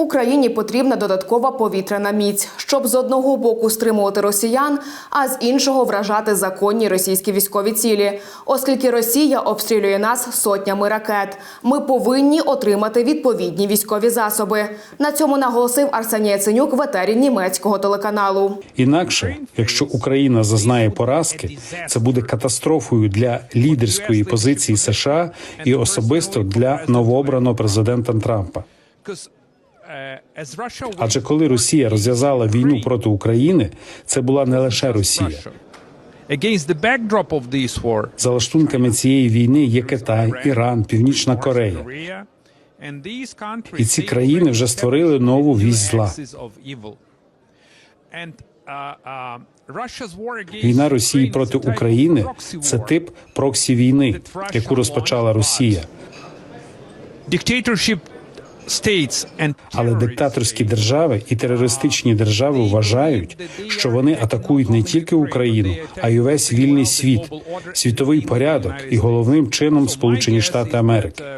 Україні потрібна додаткова повітряна міць, щоб з одного боку стримувати росіян, а з іншого вражати законні російські військові цілі. Оскільки Росія обстрілює нас сотнями ракет, ми повинні отримати відповідні військові засоби. На цьому наголосив Арсеній Яценюк в етері німецького телеканалу. Інакше, якщо Україна зазнає поразки, це буде катастрофою для лідерської позиції США і особисто для новообраного президента Трампа. Адже коли Росія розв'язала війну проти України, це була не лише Росія. За лаштунками цієї війни є Китай, Іран, Північна Корея. І ці країни вже створили нову вісь зла. uh, uh, Війна Росії проти України це тип проксі війни, яку розпочала Росія. Але диктаторські держави і терористичні держави вважають, що вони атакують не тільки Україну, а й увесь вільний світ, світовий порядок і головним чином Сполучені Штати Америки.